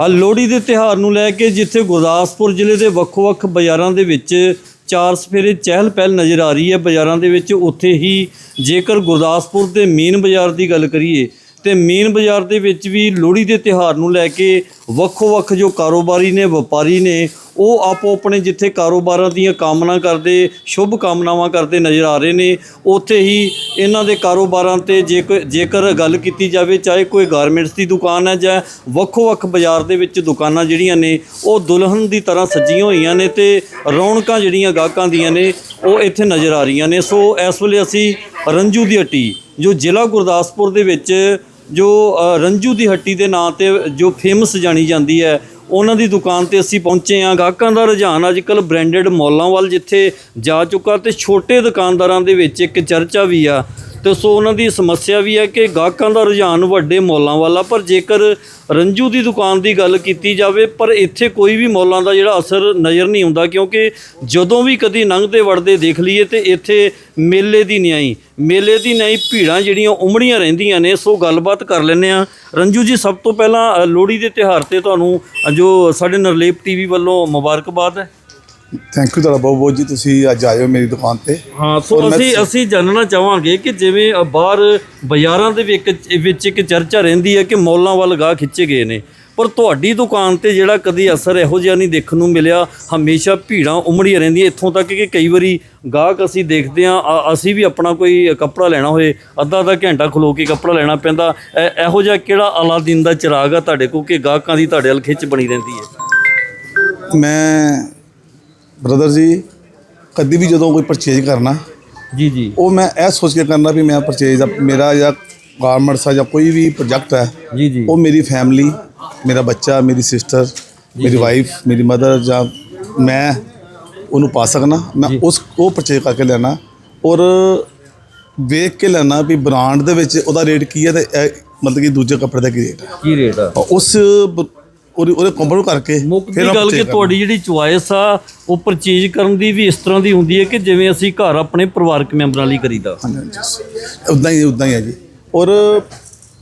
ਆ ਲੋਹੜੀ ਦੇ ਤਿਹਾਰ ਨੂੰ ਲੈ ਕੇ ਜਿੱਥੇ ਗੁਰਦਾਸਪੁਰ ਜ਼ਿਲ੍ਹੇ ਦੇ ਵੱਖ-ਵੱਖ ਬਾਜ਼ਾਰਾਂ ਦੇ ਵਿੱਚ ਚਾਰ ਸਫੇਰੇ ਚਹਿਲ ਪਹਿਲ ਨਜ਼ਰ ਆ ਰਹੀ ਹੈ। ਬਾਜ਼ਾਰਾਂ ਦੇ ਵਿੱਚ ਉੱਥੇ ਹੀ ਜੇਕਰ ਗੁਰਦਾਸਪੁਰ ਦੇ ਮੇਨ ਬਾਜ਼ਾਰ ਦੀ ਗੱਲ ਕਰੀਏ ਤੇ ਮੇਨ ਬਾਜ਼ਾਰ ਦੇ ਵਿੱਚ ਵੀ ਲੋਹੜੀ ਦੇ ਤਿਹਾਰ ਨੂੰ ਲੈ ਕੇ ਵੱਖੋ-ਵੱਖ ਜੋ ਕਾਰੋਬਾਰੀ ਨੇ, ਵਪਾਰੀ ਨੇ, ਉਹ ਆਪੋ ਆਪਣੇ ਜਿੱਥੇ ਕਾਰੋਬਾਰਾਂ ਦੀਆਂ ਕਾਮਨਾ ਕਰਦੇ, ਸ਼ੁਭ ਕਾਮਨਾਵਾਂ ਕਰਦੇ ਨਜ਼ਰ ਆ ਰਹੇ ਨੇ। ਉੱਥੇ ਹੀ ਇਹਨਾਂ ਦੇ ਕਾਰੋਬਾਰਾਂ ਤੇ ਜੇਕਰ ਜੇਕਰ ਗੱਲ ਕੀਤੀ ਜਾਵੇ, ਚਾਹੇ ਕੋਈ ਗਾਰਮੈਂਟਸ ਦੀ ਦੁਕਾਨ ਹੈ ਜਾਂ ਵੱਖੋ-ਵੱਖ ਬਾਜ਼ਾਰ ਦੇ ਵਿੱਚ ਦੁਕਾਨਾਂ ਜਿਹੜੀਆਂ ਨੇ, ਉਹ ਦੁਲਹਨ ਦੀ ਤਰ੍ਹਾਂ ਸਜੀਆਂ ਹੋਈਆਂ ਨੇ ਤੇ ਰੌਣਕਾਂ ਜਿਹੜੀਆਂ ਗਾਹਕਾਂ ਦੀਆਂ ਨੇ, ਉਹ ਇੱਥੇ ਨਜ਼ਰ ਆ ਰਹੀਆਂ ਨੇ। ਸੋ ਇਸ ਵੇਲੇ ਅਸੀਂ ਰੰਜੂ ਦੀ ਹੱਟੀ, ਜੋ ਜ਼ਿਲ੍ਹਾ ਗੁਰਦਾਸਪੁਰ ਦੇ ਵਿੱਚ ਜੋ ਰੰਜੂ ਦੀ ਹੱਟੀ ਦੇ ਨਾਂ ਤੇ ਜੋ ਫੇਮਸ ਜਾਣੀ ਜਾਂਦੀ ਹੈ, ਉਹਨਾਂ ਦੀ ਦੁਕਾਨ ਤੇ ਅਸੀਂ ਪਹੁੰਚੇ ਹਾਂ। ਗਾਹਕਾਂ ਦਾ ਰੁਝਾਨ ਅੱਜ ਕੱਲ ਬ੍ਰਾਂਡਡ ਮੌਲਾਂ ਵੱਲ ਜਿੱਥੇ ਜਾ ਚੁੱਕਾ ਤੇ ਛੋਟੇ ਦੁਕਾਨਦਾਰਾਂ ਦੇ ਵਿੱਚ ਇੱਕ ਚਰਚਾ ਵੀ ਆ। ਤੇ ਸੋ ਉਹਨਾਂ ਦੀ ਸਮੱਸਿਆ ਵੀ ਹੈ ਕਿ ਗਾਹਕਾਂ ਦਾ ਰੁਝਾਨ ਵੱਡੇ ਮੌਲਾਂ ਵੱਲ ਆ ਪਰ ਜੇਕਰ ਰੰਜੂ ਦੀ ਦੁਕਾਨ ਦੀ ਗੱਲ ਕੀਤੀ ਜਾਵੇ, ਪਰ ਇੱਥੇ ਕੋਈ ਵੀ ਮੌਲਾਂ ਦਾ ਜਿਹੜਾ ਅਸਰ ਨਜ਼ਰ ਨਹੀਂ ਆਉਂਦਾ, ਕਿਉਂਕਿ ਜਦੋਂ ਵੀ ਕਦੀ ਲੰਘਦੇ ਵੜਦੇ ਦੇਖ ਲਈਏ ਤੇ ਇੱਥੇ ਮੇਲੇ ਦੀ ਨਿਆਈ, ਮੇਲੇ ਦੀ ਨਿਆਈ ਭੀੜਾਂ ਜਿਹੜੀਆਂ ਉਮੜੀਆਂ ਰਹਿੰਦੀਆਂ ਨੇ, ਸੋ ਗੱਲਬਾਤ ਕਰ ਲੈਂਦੇ ਆ ਰੰਜੂ ਜੀ, ਸਭ ਤੋਂ ਪਹਿਲਾਂ ਲੋਹੜੀ ਦੇ ਤਿਉਹਾਰ ਤੇ ਤੁਹਾਨੂੰ ਜੋ ਸਾਡੇ ਨਰਲੇਪ ਟੀਵੀ ਵੱਲੋਂ ਮੁਬਾਰਕਬਾਦ ਹੈ। ਥੈਂਕ ਯੂ ਤੁਹਾਡਾ ਬਹੁਤ ਬਹੁਤ ਜੀ ਤੁਸੀਂ ਅੱਜ ਹੋ ਮੇਰੀ ਦੁਕਾਨ ਤੇ। ਹਾਂ ਸੋ ਔਰ ਮੈਂ- ਅਸੀਂ ਅਸੀਂ ਜਾਣਨਾ ਚਾਹਾਂਗੇ ਕਿ ਜਿਵੇਂ ਅ, ਬਾਹਰ ਬਾਜ਼ਾਰਾਂ ਦੇ ਵਿੱਚ ਵਿੱਚ ਇੱਕ ਚਰਚਾ ਰਹਿੰਦੀ ਹੈ ਕਿ ਮੌਲਾਂ ਵੱਲ ਗਾਹ ਖਿੱਚੇ ਗਏ ਨੇ। ਪਰ ਤੁਹਾਡੀ ਦੁਕਾਨ ਤੇ ਜਿਹੜਾ ਕਦੀ ਅਸਰ ਇਹੋ ਜਿਹਾ ਨਹੀਂ ਦੇਖਣ ਨੂੰ ਮਿਲਿਆ ਹਮੇਸ਼ਾ ਭੀੜਾਂ ਉਮੜੀਆਂ ਰਹਿੰਦੀਆਂ ਇੱਥੋਂ ਤੱਕ ਕਿ ਕਈ ਵਾਰੀ ਗਾਹਕ ਅਸੀਂ ਦੇਖਦੇ ਹਾਂ ਅ- ਅਸੀਂ ਵੀ ਆਪਣਾ ਕੋਈ ਕੱਪੜਾ ਲੈਣਾ ਹੋਏ ਅੱਧਾ ਅੱਧਾ ਘੰਟਾ ਖਲੋ ਕੇ ਕੱਪੜਾ ਲੈਣਾ ਪੈਂਦਾ। ਇਹ- ਇਹੋ ਜਿਹਾ ਕਿਹੜਾ ਅਲਾਦੀਨ ਦਾ ਚਿਰਾਗ ਆ ਤੁਹਾਡੇ ਕੋਲ ਕਿ ਗਾਹਕਾਂ ਦੀ ਤੁਹਾਡੇ ਵੱਲ ਖਿੱਚ ਬਣੀ ਰਹਿੰਦੀ ਹੈ? ਮੈਂ ਬ੍ਰਦਰ ਜੀ ਕਦੀ ਵੀ ਜਦੋਂ ਕੋਈ ਪਰਚੇਜ ਕਰਨਾ ਜੀ ਜੀ। ਉਹ ਮੈਂ ਇਹ ਸੋਚ ਕੇ ਕਰਨਾ ਵੀ ਮੈਂ ਪਰਚੇਜ ਮੇਰਾ ਜਾਂ ਗਾਰਮੈਂਟਸ ਆ ਜਾਂ ਕੋਈ ਵੀ ਪ੍ਰੋਜੈਕਟ ਹੈ ਜੀ ਜੀ। ਉਹ ਮੇਰੀ ਫੈਮਿਲੀ ਮੇਰਾ ਬੱਚਾ ਮੇਰੀ ਸਿਸਟਰ ਮੇਰੀ ਵਾਈਫ ਮੇਰੀ ਮਦਰ ਜਾਂ ਮੈਂ ਉਹਨੂੰ ਪਾ ਸਕਣਾ ਮੈਂ ਉਸ ਉਹ ਪਰਚੇਜ ਕਰਕੇ ਲੈਣਾ ਔਰ ਵੇਖ ਕੇ ਲੈਣਾ ਵੀ ਬ੍ਰਾਂਡ ਦੇ ਵਿੱਚ ਉਹਦਾ ਰੇਟ ਕੀ ਹੈ ਤੇ ਮਤਲਬ ਕਿ ਦੂਜੇ ਕੱਪੜੇ ਦਾ ਕੀ ਰੇਟ ਹੈ। ਕੀ ਰੇਟ ਆ? ਉਸ ਉਹਦੇ ਉਹਦੇ ਕੰਪੇਅਰ ਕਰਕੇ ਮੁੱਕ ਦੀ ਫਿਰ ਆਪਾਂ ਗੱਲ ਕਿ। ਤੁਹਾਡੀ ਜਿਹੜੀ ਚੁਆਇਸ ਆ ਉਹ ਪਰਚੇਜ ਕਰਨ ਦੀ ਵੀ ਇਸ ਤਰ੍ਹਾਂ ਦੀ ਹੁੰਦੀ ਹੈ ਕਿ ਜਿਵੇਂ ਅਸੀਂ ਘਰ ਆਪਣੇ ਪਰਿਵਾਰਕ ਮੈਂਬਰਾਂ ਲਈ ਕਰੀਦਾ। ਉਦਾਂ ਹੀ ਉਦਾਂ ਹੀ ਹੈ ਜੀ। ਔਰ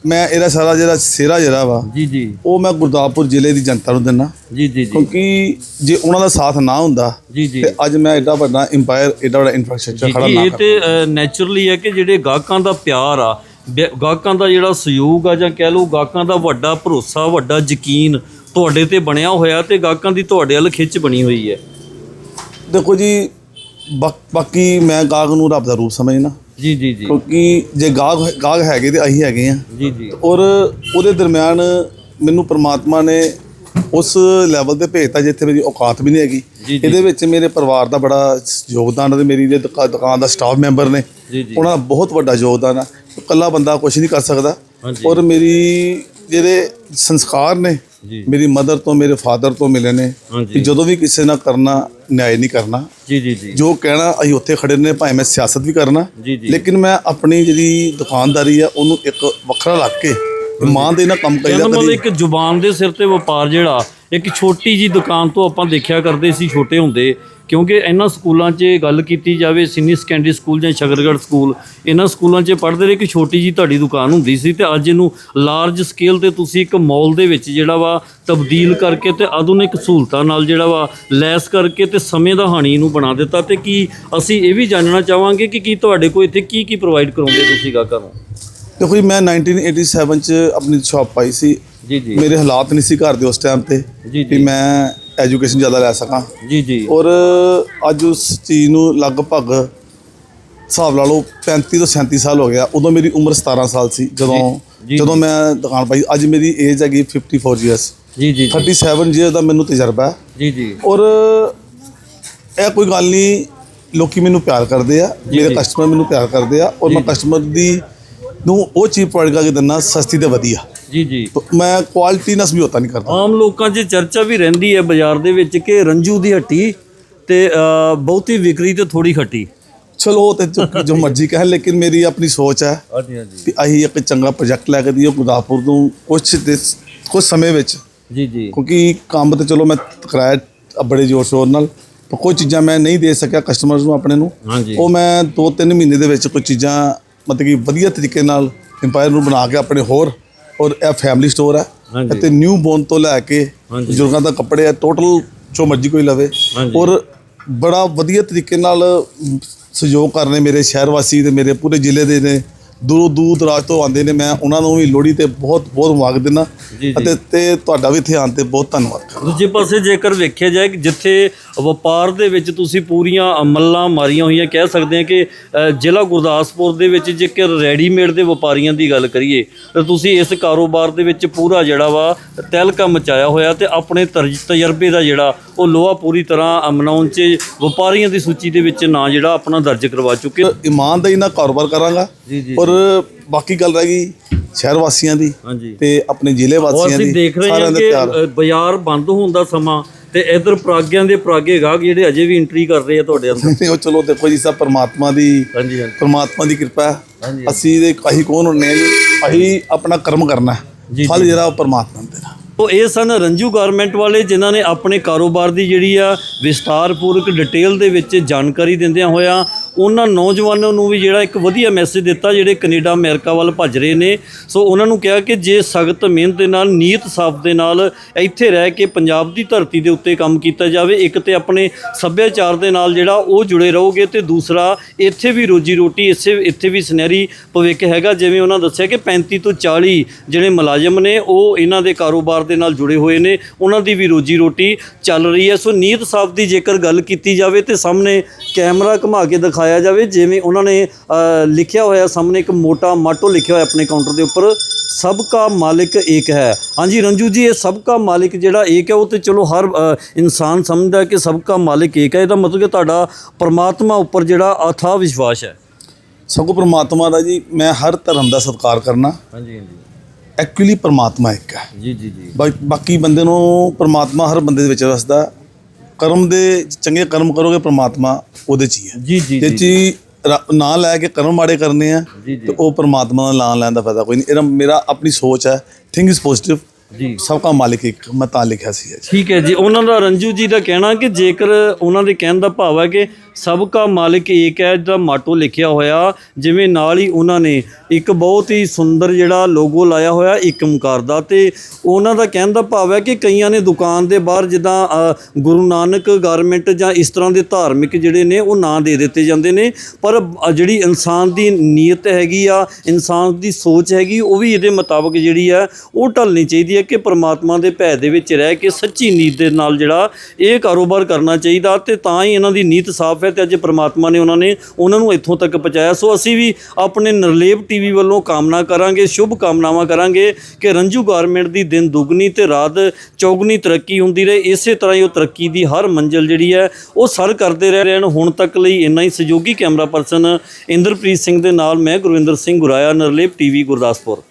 ਮੈਂ ਇਹਦਾ ਸਾਰਾ ਜਿਹੜਾ ਸਿਹਰਾ ਜਿਹੜਾ ਵਾ ਜੀ ਜੀ। ਉਹ ਮੈਂ ਗੁਰਦਾਸਪੁਰ ਜ਼ਿਲ੍ਹੇ ਦੀ ਜਨਤਾ ਨੂੰ ਦਿੰਦਾ। ਜੀ ਜੀ ਜੀ। ਕਿਉਂਕਿ ਜੇ ਉਹਨਾਂ ਦਾ ਸਾਥ ਨਾ ਹੁੰਦਾ ਜੀ ਜੀ। ਤੇ ਅੱਜ ਮੈਂ ਐਡਾ ਵੱਡਾ ਇੰਪਾਇਰ ਐਡਾ ਵੱਡਾ ਇਨਫਰਾਸਟ੍ਰਕਚਰ ਖੜਾ ਨਾ ਇਹ ਤੇ ਨੇਚਰਲੀ ਹੈ ਕਿ ਜਿਹੜੇ ਗਾਹਕਾਂ ਦਾ ਪਿਆਰ ਆ ਗਾਹਕਾਂ ਦਾ ਜਿਹੜਾ ਸਹਿਯੋਗ ਆ ਜਾਂ ਕਹਿ ਲਓ ਗਾਹਕਾਂ ਦਾ ਵੱਡਾ ਭਰੋਸਾ ਵੱਡਾ ਯਕੀਨ ਤੁਹਾਡੇ ਤੇ ਬਣਿਆ ਹੋਇਆ ਤੇ ਗਾਹਕਾਂ ਦੀ ਤੁਹਾਡੇ ਵੱਲ ਖਿੱਚ ਬਣੀ ਹੋਈ ਹੈ। ਦੇਖੋ ਜੀ ਬਾਕੀ ਮੈਂ ਗਾਹਕ ਨੂੰ ਰੱਬ ਦਾ ਰੂਪ ਸਮਝਣਾ ਜੀ ਜੀ ਜੀ। ਕਿਉਂਕਿ ਜੇ ਗਾਹਕ ਗਾਹਕ ਹੈਗੇ ਤੇ ਅਸੀਂ ਹੈਗੇ ਆ ਜੀ ਜੀ। ਔਰ ਉਹਦੇ ਦਰਮਿਆਨ ਮੈਨੂੰ ਪ੍ਰਮਾਤਮਾ ਨੇ ਉਸ ਲੈਵਲ ਤੇ ਭੇਜਤਾ ਜਿੱਥੇ ਮੇਰੀ ਔਕਾਤ ਵੀ ਨਹੀਂ ਹੈਗੀ। ਇਹਦੇ ਵਿੱਚ ਮੇਰੇ ਪਰਿਵਾਰ ਦਾ ਬੜਾ ਯੋਗਦਾਨ ਹੈ ਤੇ ਮੇਰੀ ਜੇ ਦੁਕਾ- ਦੁਕਾਨ ਦਾ ਸਟਾਫ ਮੈਂਬਰ ਨੇ ਉਹਨਾਂ ਦਾ ਬਹੁਤ ਵੱਡਾ ਯੋਗਦਾਨ ਹੈ ਇਕੱਲਾ ਬੰਦਾ ਕੁਝ ਨਹੀਂ ਕਰ ਸਕਦਾ। ਔਰ ਮੇਰੀ ਜਿਹੜੇ ਸੰਸਕਾਰ ਨੇ ਮੇਰੀ ਮਦਰ ਤੋਂ ਮੇਰੇ ਫਾਦਰ ਤੋਂ ਮਿਲੇ ਨੇ। ਕਿ ਜਦੋਂ ਵੀ ਕਿਸੇ ਨਾਲ ਕਰਨਾ ਨਿਆਂ ਨਹੀਂ ਕਰਨਾ। ਜੀ ਜੀ ਜੀ। ਜੋ ਕਹਿਣਾ ਅਸੀਂ ਉੱਥੇ ਖੜੇ ਨੇ ਭਾਵੇਂ ਮੈਂ ਸਿਆਸਤ ਵੀ ਕਰਨਾ। ਲੇਕਿਨ ਮੈਂ ਆਪਣੀ ਜਿਹੜੀ ਦੁਕਾਨਦਾਰੀ ਆ ਉਹਨੂੰ ਇੱਕ ਵੱਖਰਾ ਰੱਖ ਕੇ ਇਮਾਨ ਦੇ ਨਾਲ ਕੰਮ ਕਰੀਦਾ ਮਤਲਬ ਇੱਕ ਜ਼ੁਬਾਨ ਦੇ ਸਿਰ ਤੇ ਵਪਾਰ ਜਿਹੜਾ ਇੱਕ ਛੋਟੀ ਜੀ ਦੁਕਾਨ ਤੋਂ ਆਪਾਂ ਦੇਖਿਆ ਕਰਦੇ ਸੀ ਛੋਟੇ ਹੁੰਦੇ। ਕਿਉਂਕਿ ਇਹਨਾਂ ਸਕੂਲਾਂ 'ਚ ਗੱਲ ਕੀਤੀ ਜਾਵੇ ਸੀਨੀਅਰ ਸੈਕੰਡਰੀ ਸਕੂਲ ਜਾਂ ਸ਼ਗਰਗੜ੍ਹ ਸਕੂਲ ਇਹਨਾਂ ਸਕੂਲਾਂ 'ਚ ਪੜ੍ਹਦੇ ਰਹੇ ਕਿ ਛੋਟੀ ਜੀ ਤੁਹਾਡੀ ਦੁਕਾਨ ਹੁੰਦੀ ਸੀ ਤੇ ਅੱਜ ਇਹਨੂੰ ਲਾਰਜ ਸਕੇਲ ਤੇ ਤੁਸੀਂ ਇੱਕ ਮਾਲ ਦੇ ਵਿੱਚ ਜਿਹੜਾ ਵਾ ਤਬਦੀਲ ਕਰਕੇ ਤੇ ਆਧੁਨਿਕ ਸਹੂਲਤਾਂ ਨਾਲ ਜਿਹੜਾ ਵਾ ਲੈਸ ਕਰਕੇ ਤੇ ਸਮੇਂ ਦਾ ਹਾਣੀ ਨੂੰ ਬਣਾ ਦਿੱਤਾ ਤੇ ਕੀ ਅਸੀਂ ਇਹ ਵੀ ਜਾਣਨਾ ਚਾਹਾਂਗੇ ਕਿ ਕੀ ਤੁਹਾਡੇ ਕੋਲ ਇੱਥੇ ਕੀ ਕੀ ਪ੍ਰੋਵਾਈਡ ਕਰਾਉਂਦੇ ਤੁਸੀਂ ਗਾਹਕਾਂ ਨੂੰ? ਦੇਖੋ ਜੀ ਮੈਂ 1987 ਚ ਆਪਣੀ ਸ਼ਾਪ ਪਾਈ ਸੀ। ਜੀ ਜੀ। ਮੇਰੇ ਹਾਲਾਤ ਨਹੀਂ ਸੀ ਘਰ ਦੇ ਉਸ ਟਾਈਮ ਤੇ ਜੀ ਜੀ। ਮੈਂ ਐਜੂਕੇਸ਼ਨ ਜ਼ਿਆਦਾ ਲੈ ਸਕਾਂ। ਜੀ ਜੀ। ਔਰ ਅੱਜ ਉਸ ਚੀਜ਼ ਨੂੰ ਲਗਭਗ ਹਿਸਾਬ ਲਾ ਲਓ 35 ਤੋਂ 37 ਸਾਲ ਹੋ ਗਿਆ। ਉਦੋਂ ਮੇਰੀ ਉਮਰ 17 ਸਾਲ ਸੀ ਜਦੋਂ ਜੀ, ਜਦੋਂ ਮੈਂ ਦੁਕਾਨ ਪਾਈ। ਅੱਜ ਮੇਰੀ ਏਜ ਹੈਗੀ 54 ਇਅਰਸ ਜੀ ਜੀ 37 ਇਅਰ ਦਾ ਮੈਨੂੰ ਤਜਰਬਾ ਹੈ। ਜੀ ਜੀ। ਔਰ ਇਹ ਕੋਈ ਗੱਲ ਨਹੀਂ ਲੋਕੀ ਮੈਨੂੰ ਪਿਆਰ ਕਰਦੇ ਆ। ਮੇਰੇ ਜੀ। ਕਸਟਮਰ ਮੈਨੂੰ ਪਿਆਰ ਕਰਦੇ ਆ। ਔਰ ਮੈਂ ਕਸਟਮਰ ਦੀ ਨੂੰ ਉਹ ਚੀਜ਼ ਪ੍ਰੋਵਾਈਡ ਕਰਕੇ ਦਿੰਦਾ ਸਸਤੀ ਤੇ ਵਧੀਆ। ਜੀ ਜੀ। ਤਾਂ ਮੈਂ ਕੁਆਲਿਟੀ ਨਾਲ ਸਮਝੌਤਾ ਨਹੀਂ ਕਰਦਾ। ਆਮ ਲੋਕਾਂ 'ਚ ਚਰਚਾ ਵੀ ਰਹਿੰਦੀ ਹੈ ਬਾਜ਼ਾਰ ਦੇ ਵਿੱਚ ਕਿ ਰੰਜੂ ਦੀ ਹੱਟੀ ਤੇ ਅ, ਬਹੁਤੀ ਵਿਕਰੀ ਤੇ ਥੋੜੀ ਖੱਟੀ। ਚਲੋ ਉਹ ਤੇ ਜੋ- ਜੋ ਮਰਜ਼ੀ ਕਹਿ ਲੇਕਿਨ ਮੇਰੀ ਆਪਣੀ ਸੋਚ ਹੈ ਹਾਂਜੀ ਹਾਂਜੀ। ਕਿ ਅਸੀਂ ਇੱਕ ਚੰਗਾ ਪ੍ਰੋਜੈਕਟ ਲੈ ਕੇ ਦਈਏ ਗੁਰਦਾਸਪੁਰ ਨੂੰ ਕੁਛ ਦਿਸ- ਕੁਛ ਸਮੇਂ ਵਿੱਚ। ਜੀ ਜੀ। ਕਿਉਂਕਿ ਕੰਮ ਤੇ ਚਲੋ ਮੈਂ ਕਰਾਇਆ ਬੜੇ ਜ਼ੋਰ ਸ਼ੋਰ ਨਾਲ ਪਰ ਕੋਈ ਚੀਜ਼ਾਂ ਮੈਂ ਨਹੀਂ ਦੇ ਸਕਿਆ ਕਸਟਮਰਸ ਨੂੰ ਆਪਣੇ ਨੂੰ। ਹਾਂਜੀ। ਉਹ ਮੈਂ 2-3 ਮਹੀਨੇ ਦੇ ਵਿੱਚ ਕੁਝ ਚੀਜ਼ਾਂ ਮਤਲਬ ਕਿ ਵਧੀਆ ਤਰੀਕੇ ਨਾਲ ਇੰਪਾਇਰ ਨੂੰ ਬਣਾ ਕੇ ਆਪਣੇ ਹੋਰ ਔਰ ਇਹ ਫੈਮਿਲੀ ਸਟੋਰ ਹੈ ਹਾਂਜੀ। ਅਤੇ ਨਿਊ ਬੋਰਨ ਤੋਂ ਲੈ ਕੇ ਹਾਂਜੀ। ਬਜ਼ੁਰਗਾਂ ਦਾ ਕੱਪੜੇ ਆ ਟੋਟਲ ਜੋ ਮਰਜ਼ੀ ਕੋਈ ਲਵੇ ਹਾਂਜੀ। ਔਰ ਬੜਾ ਵਧੀਆ ਤਰੀਕੇ ਨਾਲ ਅਮ, ਸਹਿਯੋਗ ਕਰ ਰਹੇ ਮੇਰੇ ਸ਼ਹਿਰ ਵਾਸੀ ਤੇ ਮੇਰੇ ਪੂਰੇ ਜ਼ਿਲ੍ਹੇ ਦੇ ਨੇ ਦੂਰੋਂ ਦੂਰ ਦਰਾਜ ਤੋਂ ਆਉਂਦੇ ਨੇ ਮੈਂ ਉਹਨਾਂ ਨੂੰ ਵੀ ਲੋਹੜੀ ਤੇ ਬਹੁਤ ਬਹੁਤ ਮੁਬਾਰਕ ਦਿੰਦਾ ਜੀ, ਜੀ। ਅਤੇ ਤੇ ਤੁਹਾਡਾ ਵੀ ਇੱਥੇ ਆਉਣ ਤੇ ਬਹੁਤ ਧੰਨਵਾਦ ਦੂਜੇ ਪਾਸੇ ਜੇਕਰ ਵੇਖਿਆ ਜਾਏ ਕਿ ਜਿੱਥੇ ਵਪਾਰ ਦੇ ਵਿੱਚ ਤੁਸੀਂ ਪੂਰੀਆਂ ਅਮਲਾਂ ਮਾਰੀਆਂ ਹੋਈਆਂ ਕਹਿ ਸਕਦੇ ਹਾਂ ਕਿ ਜ਼ਿਲ੍ਹਾ ਗੁਰਦਾਸਪੁਰ ਦੇ ਵਿੱਚ ਜੇਕਰ ਰੈਡੀਮੇਡ ਦੇ ਵਪਾਰੀਆਂ ਦੀ ਗੱਲ ਕਰੀਏ ਤਾਂ ਤੁਸੀਂ ਇਸ ਕਾਰੋਬਾਰ ਦੇ ਵਿੱਚ ਪੂਰਾ ਜਿਹੜਾ ਵਾ ਤਹਿਲਕਾ ਮਚਾਇਆ ਹੋਇਆ ਤੇ ਆਪਣੇ ਤਰਜ- ਤਜਰਬੇ ਦਾ ਜਿਹੜਾ ਉਹ ਲੋਹਾ ਪੂਰੀ ਤਰ੍ਹਾਂ ਅਮਨਾਉਣ 'ਚ ਵਪਾਰੀਆਂ ਦੀ ਸੂਚੀ ਦੇ ਵਿੱਚ ਨਾਂ ਜਿਹੜਾ ਆਪਣਾ ਦਰਜ ਕਰਵਾ ਚੁੱਕੇ ਇਮਾਨਦਾਰੀ ਨਾਲ ਕਾਰੋਬਾਰ ਕਰਾਂਗਾ। ਜੀ ਜੀ ਔਰ ਬਾਕੀ ਗੱਲ ਰਹਿ ਗਈ ਸ਼ਹਿਰ ਵਾਸੀਆਂ ਦੀ ਤੇ ਆਪਣੇ ਜ਼ਿਲ੍ਹੇ ਵਾਸੀਆਂ ਦੀ ਦੇਖ ਰਹੇ ਹਾਂ ਸਾਰਿਆਂ ਦਾ ਪਿਆਰ। ਬਾਜ਼ਾਰ ਬੰਦ ਹੋਣ ਦਾ ਸਮਾਂ ਤੇ ਇਧਰ ਪ੍ਰਾਗਿਆਂ ਦੇ ਪ੍ਰਾਗੇ ਗਾਹਕ ਜਿਹੜੇ ਅਜੇ ਵੀ ਐਂਟਰੀ ਕਰ ਰਹੇ ਆ ਤੁਹਾਡੇ ਅੰਦਰ। ਉਹ ਚਲੋ ਦੇਖੋ ਜੀ ਸਭ ਪਰਮਾਤਮਾ ਦੀ ਹਾਂਜੀ ਹਾਂਜੀ। ਪਰਮਾਤਮਾ ਦੀ ਕਿਰਪਾ ਹੈ। ਅਸੀਂ ਦੇ ਅਸੀਂ ਕੌਣ ਹੁੰਨੇ ਆ ਜੀ? ਅਸੀਂ ਆਪਣਾ ਕਰਮ ਕਰਨਾ ਹੈ। ਫਲ ਜਿਹੜਾ ਉਹ ਪਰਮਾਤਮਾ ਨੇ ਦੇਣਾ। ਉਹ ਇਹ ਸਨ ਰੰਜੂ ਗਾਰਮੈਂਟ ਵਾਲੇ ਜਿਨ੍ਹਾਂ ਨੇ ਆਪਣੇ ਕਾਰੋਬਾਰ ਦੀ ਜਿਹੜੀ ਆ ਵਿਸਤਾਰਪੂਰਕ ਡਿਟੇਲ ਦੇ ਵਿੱਚ ਜਾਣਕਾਰੀ ਦਿੰਦਿਆਂ ਹੋਇਆਂ ਉਹਨਾਂ ਨੌਜਵਾਨਾਂ ਨੂੰ ਵੀ ਜਿਹੜਾ ਇੱਕ ਵਧੀਆ ਮੈਸੇਜ ਦਿੱਤਾ, ਜਿਹੜੇ ਕੈਨੇਡਾ, ਅਮਰੀਕਾ ਵੱਲ ਭੱਜ ਰਹੇ ਨੇ। ਸੋ ਉਹਨਾਂ ਨੂੰ ਕਿਹਾ ਕਿ ਜੇ ਸਖਤ ਮਿਹਨਤ ਦੇ ਨਾਲ ਨੀਅਤ ਸਾਫ਼ ਦੇ ਨਾਲ ਇੱਥੇ ਰਹਿ ਕੇ ਪੰਜਾਬ ਦੀ ਧਰਤੀ ਦੇ ਉੱਤੇ ਕੰਮ ਕੀਤਾ ਜਾਵੇ, ਇੱਕ ਤੇ ਆਪਣੇ ਸੱਭਿਆਚਾਰ ਦੇ ਨਾਲ ਜਿਹੜਾ ਉਹ ਜੁੜੇ ਰਹੋਗੇ ਤੇ ਦੂਸਰਾ, ਇੱਥੇ ਵੀ ਰੋਜੀ ਰੋਟੀ ਇਸੇ ਇੱਥੇ ਵੀ ਸੁਨਹਿਰੀ ਭਵਿੱਖ ਹੈਗਾ। ਜਿਵੇਂ ਉਹਨਾਂ ਦੱਸਿਆ ਕਿ 35 ਤੋਂ 40 ਜਿਹੜੇ ਮੁਲਾਜ਼ਮ ਨੇ, ਉਹ ਇਹਨਾਂ ਦੇ ਕਾਰੋਬਾਰ ਦੇ ਨਾਲ ਜੁੜੇ ਹੋਏ ਨੇ। ਉਹਨਾਂ ਦੀ ਵੀ ਰੋਜੀ ਰੋਟੀ ਚੱਲ ਰਹੀ ਹੈ। ਸੋ ਨੀਅਤ ਸਾਫ਼ ਦੀ ਜੇਕਰ ਗੱਲ ਕੀਤੀ ਜਾਵੇ ਤੇ ਸਾਹਮਣੇ ਕੈਮਰਾ ਘੁਮਾ ਕੇ ਦਿਖਾਇਆ ਜਾਵੇ ਜਿਵੇਂ ਉਹਨਾਂ ਨੇ ਲਿਖਿਆ ਹੋਇਆ ਸਾਹਮਣੇ ਇੱਕ ਮੋਟਾ ਮਾਟੋ ਲਿਖਿਆ ਹੋਇਆ ਆਪਣੇ ਕਾਊਂਟਰ ਦੇ ਉੱਪਰ ਸਭ ਕਾ ਮਾਲਿਕ ਏਕ ਹੈ। ਹਾਂਜੀ ਰੰਜੂ ਜੀ ਇਹ ਸਭ ਕਾ ਮਾਲਿਕ ਜਿਹੜਾ ਏਕ ਹੈ ਉਹ ਤੇ ਚਲੋ ਹਰ ਇਨਸਾਨ ਸਮਝਦਾ ਕਿ ਸਭ ਕਾ ਮਾਲਿਕ ਏਕ ਹੈ। ਇਹਦਾ ਮਤਲਬ ਕਿ ਤੁਹਾਡਾ ਪਰਮਾਤਮਾ ਉੱਪਰ ਜਿਹੜਾ ਅਥਾਹ ਵਿਸ਼ਵਾਸ ਹੈ। ਸਗੋਂ ਪਰਮਾਤਮਾ ਦਾ ਜੀ ਮੈਂ ਹਰ ਧਰਮ ਦਾ ਸਤਿਕਾਰ ਕਰਨਾ। ਹਾਂਜੀ ਹਾਂਜੀ। ਐਕਚੁਅਲੀ ਪਰਮਾਤਮਾ ਇੱਕ ਹੈ। ਜੀ ਜੀ ਜੀ। ਬਾਕੀ ਬੰਦੇ ਨੂੰ ਪਰਮਾਤਮਾ ਹਰ ਬੰਦੇ ਦੇ ਵਿੱਚ ਵਸਦਾ। ਕਰਮ ਦੇ ਚੰਗੇ ਕਰਮ ਕਰੋਗੇ ਪਰਮਾਤਮਾ ਉਹਦੇ ਚ ਹੀ ਹੈ। ਜੀ ਜੀ ਜੇ ਜੀ ਨਾਂ ਲੈ ਕੇ ਕਰਮ ਮਾੜੇ ਕਰਨੇ ਆ। ਤੇ ਉਹ ਪਰਮਾਤਮਾ ਦਾ ਨਾਂ ਲੈਣ ਦਾ ਫਾਇਦਾ ਕੋਈ ਨਹੀਂ। ਇਹਦਾ ਮੇਰਾ ਆਪਣੀ ਸੋਚ ਹੈ ਥਿੰਕ ਇਜ਼ ਪੋਜ਼ਿਟਿਵ ਜੀ। ਸਭ ਦਾ ਮਾਲਿਕ ਇੱਕ ਮੈਂ ਤਾਂ ਲਿਖਿਆ ਸੀ ਠੀਕ ਹੈ ਜੀ ਉਹਨਾਂ ਦਾ ਰੰਜੂ ਜੀ ਦਾ ਕਹਿਣਾ ਕਿ ਜੇਕਰ ਉਹਨਾਂ ਦੇ ਕਹਿਣ ਦਾ ਭਾਵ ਹੈ ਕਿ ਸਭ ਕਾ ਮਾਲਿਕ ਏਕ ਹੈ ਦਾ ਮਾਟੋ ਲਿਖਿਆ ਹੋਇਆ, ਜਿਵੇਂ ਨਾਲ ਹੀ ਉਹਨਾਂ ਨੇ ਇੱਕ ਬਹੁਤ ਹੀ ਸੁੰਦਰ ਜਿਹੜਾ ਲੋਗੋ ਲਾਇਆ ਹੋਇਆ ਇੱਕ ਓਮਕਾਰ ਦਾ ਤੇ ਉਹਨਾਂ ਦਾ ਕਹਿਣ ਦਾ ਭਾਵ ਹੈ ਕਿ ਕਈਆਂ ਨੇ ਦੁਕਾਨ ਦੇ ਬਾਹਰ ਜਿੱਦਾਂ ਗੁਰੂ ਨਾਨਕ ਗਾਰਮੈਂਟ ਜਾਂ ਇਸ ਤਰ੍ਹਾਂ ਦੇ ਧਾਰਮਿਕ ਜਿਹੜੇ ਨੇ ਉਹ ਨਾਂ ਦੇ ਦਿੱਤੇ ਜਾਂਦੇ ਨੇ, ਪਰ ਜਿਹੜੀ ਇਨਸਾਨ ਦੀ ਨੀਅਤ ਹੈਗੀ ਆ, ਇਨਸਾਨ ਦੀ ਸੋਚ ਹੈਗੀ, ਉਹ ਵੀ ਇਹਦੇ ਮੁਤਾਬਕ ਜਿਹੜੀ ਆ, ਉਹ ਢਲਣੀ ਚਾਹੀਦੀ ਹੈ ਕਿ ਪਰਮਾਤਮਾ ਦੇ ਭੈ ਦੇ ਵਿੱਚ ਰਹਿ ਕੇ ਸੱਚੀ ਨੀਤ ਦੇ ਨਾਲ ਜਿਹੜਾ ਇਹ ਕਾਰੋਬਾਰ ਕਰਨਾ ਚਾਹੀਦਾ ਤੇ ਤਾਂ ਹੀ ਇਹਨਾਂ ਦੀ ਨੀਤ ਸਾਫ਼ ਹੈ ਤੇ ਅੱਜ ਪ੍ਰਮਾਤਮਾ ਨੇ ਉਹਨਾਂ ਨੇ ਉਹਨਾਂ ਨੂੰ ਇੱਥੋਂ ਤੱਕ ਪਹੁੰਚਾਇਆ। ਸੋ ਅਸੀਂ ਵੀ ਆਪਣੇ ਨਰਲੇਵ ਟੀਵੀ ਵੱਲੋਂ ਕਾਮਨਾ ਕਰਾਂਗੇ, ਸ਼ੁਭ ਕਾਮਨਾਵਾਂ ਕਰਾਂਗੇ ਕਿ ਰੰਜੂ ਗਾਰਮੈਂਟ ਦੀ ਦਿਨ ਦੁੱਗਣੀ ਤੇ ਰਾਤ ਚੌਗਣੀ ਤਰੱਕੀ ਹੁੰਦੀ ਰਹੇ। ਇਸੇ ਤਰ੍ਹਾਂ ਹੀ ਉਹ ਤਰੱਕੀ ਦੀ ਹਰ ਮੰਜ਼ਿਲ ਜਿਹੜੀ ਹੈ, ਉਹ ਸਰ ਕਰਦੇ ਰਹਿ ਰਹਿਣ ਹੁਣ ਤੱਕ ਲਈ ਇੰਨਾ ਹੀ ਸਹਿਯੋਗੀ ਕੈਮਰਾ ਪਰਸਨ ਇੰਦਰਪ੍ਰੀਤ ਸਿੰਘ ਦੇ ਨਾਲ ਮੈਂ ਗੁਰਵਿੰਦਰ ਸਿੰਘ ਗੁਰਾਇਆ ਨਰਲੇਵ ਟੀਵੀ ਗੁਰਦਾਸਪੁਰ।